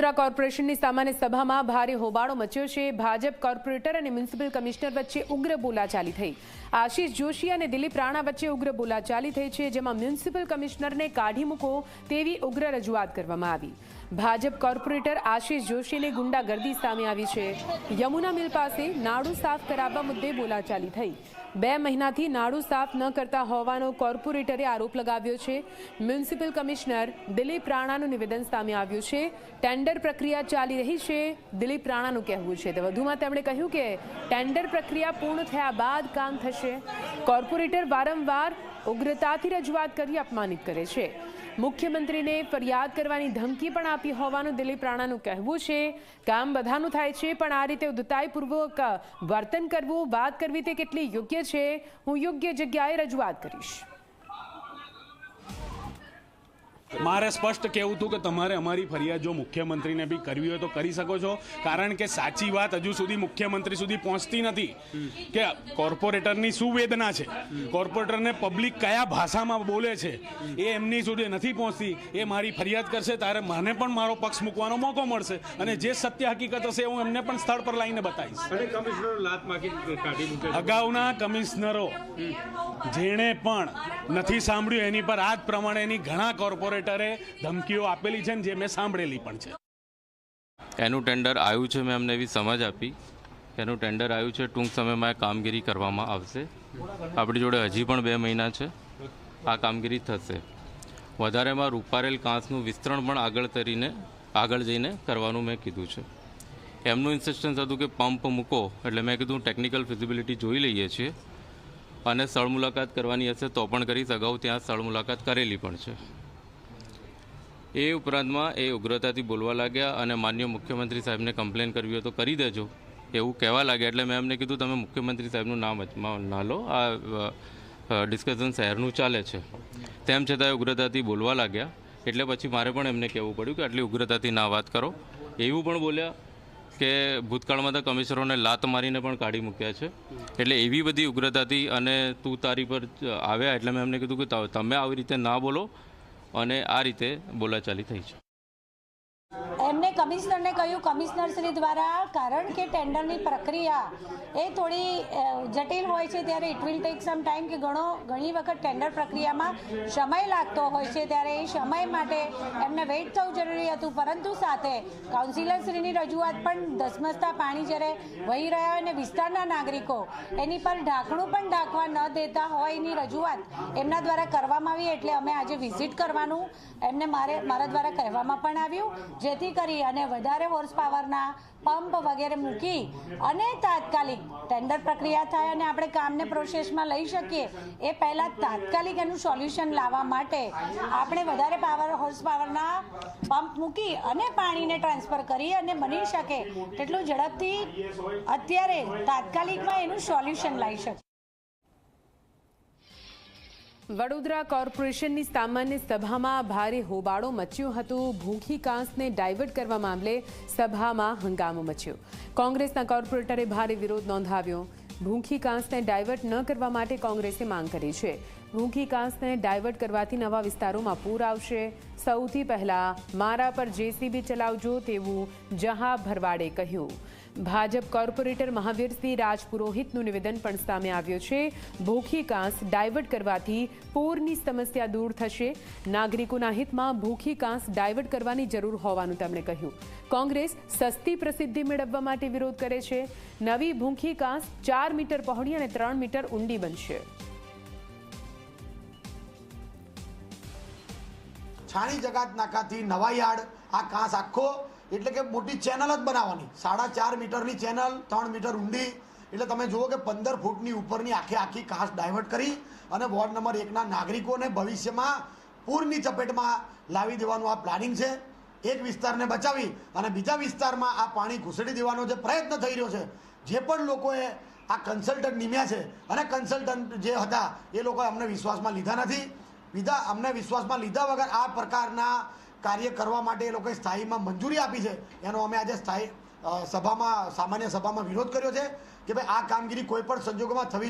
વડોદરા કોર્પોરેશનની સામાન્ય સભામાં ભારે હોબાળો મચ્યો છે. ભાજપ કોર્પોરેટર અને મ્યુનિસિપલ કમિશનર વચ્ચે ઉગ્ર બોલાચાલી થઈ. આશીષ જોશી અને દિલીપ રાણા વચ્ચે ઉગ્ર બોલાચાલી થઈ છે, જેમાં મ્યુનિસિપલ કમિશનરને કાઢી મૂકો તેવી ઉગ્ર રજૂઆત કરવામાં આવી. ભાજપ કોર્પોરેટર આશીષ જોશીને ગુંડાગર્દી સામે આવી છે. યમુના મિલ પાસે નાડું સાફ કરાવવા મુદ્દે બોલાચાલી થઈ. બે મહિનાથી નાડું સાફ ન કરતા હોવાનો કોર્પોરેટરે આરોપ લગાવ્યો છે. મ્યુનિસિપલ કમિશનર દિલીપ રાણાનું નિવેદન સામે આવ્યું છે. ટેન્ડર પ્રક્રિયા ચાલી રહી છે. દિલીપ રાણાનું કહેવું છે તે વધુમાં તેમણે કહ્યું કે ટેન્ડર પ્રક્રિયા પૂર્ણ થયા બાદ કામ થશે. કોર્પોરેટર વારંવાર ઉગ્રતાથી રજૂઆત કરી અપમાનિત કરે છે. મુખ્યમંત્રીને ફરિયાદ કરવાની ધમકી પણ આપી હોવાનું દિલીપ રાણાનું કહેવું છે. કામ બધાનું થાય છે, પણ આ રીતે ઉદ્ધતાઈપૂર્વક વર્તન કરવું, વાત કરવી તે કેટલી યોગ્ય છે? હું યોગ્ય જગ્યાએ રજૂઆત કરીશ. મારે સ્પષ્ટ કહેવું હતું કે તમારે અમારી ફરિયાદ જો મુખ્યમંત્રીને બી કરવી હોય તો કરી શકો છો. કારણ કે સાચી વાત હજુ સુધી મુખ્યમંત્રી સુધી પહોંચતી નથી કે કોર્પોરેટરની શું વેદના છે? કોર્પોરેટરને પબ્લિક કયા ભાષામાં બોલે છે? એ એમની સુધી નથી પહોંચતી. એ મારી ફરિયાદ કરશે ત્યારે મને પણ મારો પક્ષ મૂકવાનો મોકો મળશે. અને જે સત્ય હકીકત હશે હું એમને પણ સ્થળ પર લાવીને બતાવીશ. અગાઉના કમિશનરો જેણે પણ નથી સાંભળ્યું એની પર આ જ પ્રમાણેની ઘણા કોર્પોરેટરે ધમકીઓ આપેલી છે જે મેં સાંભળેલી પણ છે. એનું ટેન્ડર આવ્યું છે મેં અમને એવી સમજ આપી. એનું ટેન્ડર આવ્યું છે, ટૂંક સમયમાં કામગીરી કરવામાં આવશે. આપણી જોડે હજી પણ બે મહિના છે. આ કામગીરી થશે. વધારેમાં રૂપારેલ કાંસનું વિસ્તરણ પણ આગળ તરીને, આગળ જઈને કરવાનું મેં કીધું છે. એમનું ઇન્સ્ટ્રક્શન હતું કે પંપ મૂકો, એટલે મેં કીધું ટેકનિકલ ફિઝિબિલિટી જોઈ લઈએ છીએ. અને સ્થળ મુલાકાત કરવાની હશે તો પણ કરીશ. અગાઉ ત્યાં સ્થળ મુલાકાત કરેલી પણ છે. એ ઉપરાંતમાં એ ઉગ્રતાથી બોલવા લાગ્યા અને માન્ય મુખ્યમંત્રી સાહેબને કમ્પ્લેન કરવી હોય તો કરી દેજો. એવું કહેવા લાગ્યા. એટલે મેં એમને કીધું, તમે મુખ્યમંત્રી સાહેબનું નામ ના લો. આ ડિસ્કશન શહેરનું ચાલે છે. તેમ છતાં એ ઉગ્રતાથી બોલવા લાગ્યા. એટલે પછી મારે પણ એમને કહેવું પડ્યું કે આટલી ઉગ્રતાથી ના વાત કરો. એવું પણ બોલ્યા કે ભૂતકાળમાં તો કમિશનરોને લાત મારીને પણ કાઢી મૂક્યા છે. એટલે એવી બધી ઉગ્રતાથી અને તું તારી પર આવ્યા. એટલે મેં એમને કીધું કે તમે આવી રીતે ના બોલો. અને આ રીતે બોલાચાલી થઈ છે. કમિશનરને કહ્યું, કમિશનરશ્રી દ્વારા, કારણ કે ટેન્ડરની પ્રક્રિયા એ થોડી જટિલ હોય છે ત્યારે it will take some time કે ઘણો, ઘણી વખત ટેન્ડર પ્રક્રિયામાં સમય લાગતો હોય છે ત્યારે એ સમય માટે એમને વેઇટ થવું જરૂરી હતું. પરંતુ સાથે કાઉન્સિલરશ્રીની રજૂઆત પણ ધસમસતા પાણી જ્યારે વહી રહ્યા હોય અને વિસ્તારના નાગરિકો, એની પર ઢાંકણું પણ ઢાંકવા ન દેતા હોય એની રજૂઆત એમના દ્વારા કરવામાં આવી. એટલે અમે આજે વિઝિટ કરવાનું એમને મારે, મારા દ્વારા કહેવામાં પણ આવ્યું. જેથી કરી અને વધારે હોર્સ પાવરના પંપ વગેરે મૂકી અને તાત્કાલિક ટેન્ડર પ્રક્રિયા થાય અને આપણે કામને પ્રોસેસમાં લઈ શકીએ, એ પહેલાં તાત્કાલિક એનું સોલ્યુશન લાવવા માટે આપણે વધારે પાવર હોર્સ પાવરના પંપ મૂકી અને પાણીને ટ્રાન્સફર કરી અને બની શકે તેટલું ઝડપથી અત્યારે તાત્કાલિકમાં એનું સોલ્યુશન લાવી શકીએ. વડોદરા કોર્પોરેશનની સામાન્ય સભામાં ભારે હોબાળો મચ્યો હતો. ભૂખી કાંસને ડાયવર્ટ કરવા મામલે સભામાં હંગામો મચ્યો. કોંગ્રેસના કોર્પોરેટરે ભારે વિરોધ નોંધાવ્યો. ભૂખી કાંસને ડાયવર્ટ ન કરવા માટે કોંગ્રેસે માંગ કરી છે. ભૂખી કાંસને ડાયવર્ટ કરવાથી નવા વિસ્તારોમાં પૂર આવશે. સૌથી પહેલા મારા પર જેસીબી ચલાવજો તેવું જહા ભરવાડે કહ્યું. ભાજપ કોર્પોરેટર મહાવીરસિંહ રાજપુરોહિતનું નિવેદન પણ સામે આવ્યું છે. ભૂખી કાંસ ડાયવર્ટ કરવાથી પૂરની સમસ્યા દૂર થશે. નાગરિકોના હિતમાં ભૂખી કાંસ ડાયવર્ટ કરવાની જરૂર હોવાનું તેમણે કહ્યું. કોંગ્રેસ સસ્તી પ્રસિદ્ધિ મેળવવા માટે વિરોધ કરે છે. નવી ભૂખી કાંસ ચાર મીટર પહોળી અને ત્રણ મીટર ઊંડી બનશે. છાણી જગાત નાકાથી નવાયાર્ડ આ કાંસ આખો એટલે કે મોટી ચેનલ જ બનાવવાની. સાડા ચાર મીટરની ચેનલ ત્રણ મીટર ઊંડી. એટલે તમે જુઓ કે પંદર ફૂટની ઉપરની આખે આખી કાંસ ડાયવર્ટ કરી અને વોર્ડ નંબર એકના નાગરિકોને ભવિષ્યમાં પૂરની ચપેટમાં લાવી દેવાનું આ પ્લાનિંગ છે. એક વિસ્તારને બચાવી અને બીજા વિસ્તારમાં આ પાણી ઘૂસડી દેવાનો જે પ્રયત્ન થઈ રહ્યો છે, જે પણ લોકોએ આ કન્સલ્ટન્ટ નિમ્યા છે અને કન્સલ્ટન્ટ જે હતા એ લોકોએ અમને વિશ્વાસમાં લીધા નથી. બીજા અમને વિશ્વાસમાં લીધા વગર આ પ્રકારના કાર્ય કરવા માટે એ લોકોએ સ્થાયીમાં મંજૂરી આપી છે. એનો અમે આજે સ્થાયી સભામાં, સામાન્ય સભામાં વિરોધ કર્યો છે કે ભાઈ આ કામગીરી કોઈ પણ સંજોગોમાં થવી